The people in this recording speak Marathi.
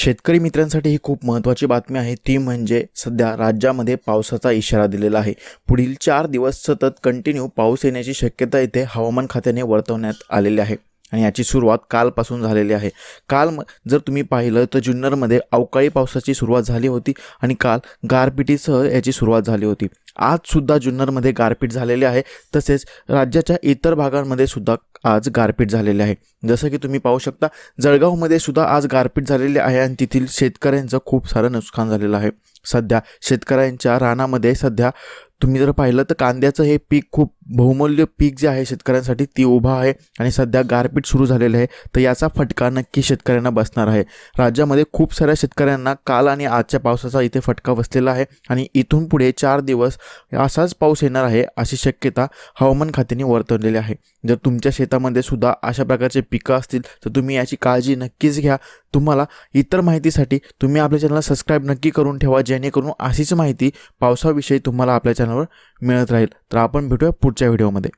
शेतकरी मित्रांसाठी ही खूप महत्त्वाची बातमी आहे. ती म्हणजे सध्या राज्यामध्ये पावसाचा इशारा दिलेला आहे. पुढील चार दिवस सतत कंटिन्यू पाऊस येण्याची शक्यता इथे हवामान खात्याने वर्तवण्यात आलेली आहे. आणि याची सुरुवात कालपासून झालेली आहे. काल जर तुम्ही पाहिलं तर जुन्नरमध्ये अवकाळी पावसाची सुरुवात झाली होती आणि काल गारपिटीसह याची सुरुवात झाली होती. आजसुद्धा जुन्नरमध्ये गारपीट झालेली आहे तसेच राज्याच्या इतर भागांमध्ये सुद्धा आज गारपीट झालेली आहे. जसं की तुम्ही पाहू शकता जळगावमध्ये सुद्धा आज गारपीट झालेली आहे आणि तेथील शेतकऱ्यांचं खूप सारं नुकसान झालेलं आहे. सध्या शेतकऱ्यांच्या रानामध्ये सध्या तुम्ही जर पाहिलं तर कांद्याचं हे पीक खूप बहुमूल्य पीक जे आहे शेतकऱ्यांसाठी ती उभा आहे आणि सध्या गारपीट सुरू झालेलं आहे. तर याचा फटका नक्की शेतकऱ्यांना बसणार आहे. राज्यामध्ये खूप साऱ्या शेतकऱ्यांना काल आणि आजच्या पावसाचा इथे फटका बसलेला आहे आणि इथून पुढे चार दिवस असाच पाऊस येणार आहे अशी शक्यता हवामान खात्याने वर्तवलेली आहे. जर तुमच्या शेतामध्ये सुद्धा अशा प्रकारचे पिकं असतील तर तुम्ही याची काळजी नक्कीच घ्या. तुम्हाला इतर माहितीसाठी तुम्ही आपल्या चॅनलला सबस्क्राईब नक्की करून ठेवा जेणेकरून अशीच माहिती पावसाविषयी तुम्हाला आपल्या चॅनलवर मिळत राहील. तर आपण भेटूया पुढच्या व्हिडिओमध्ये.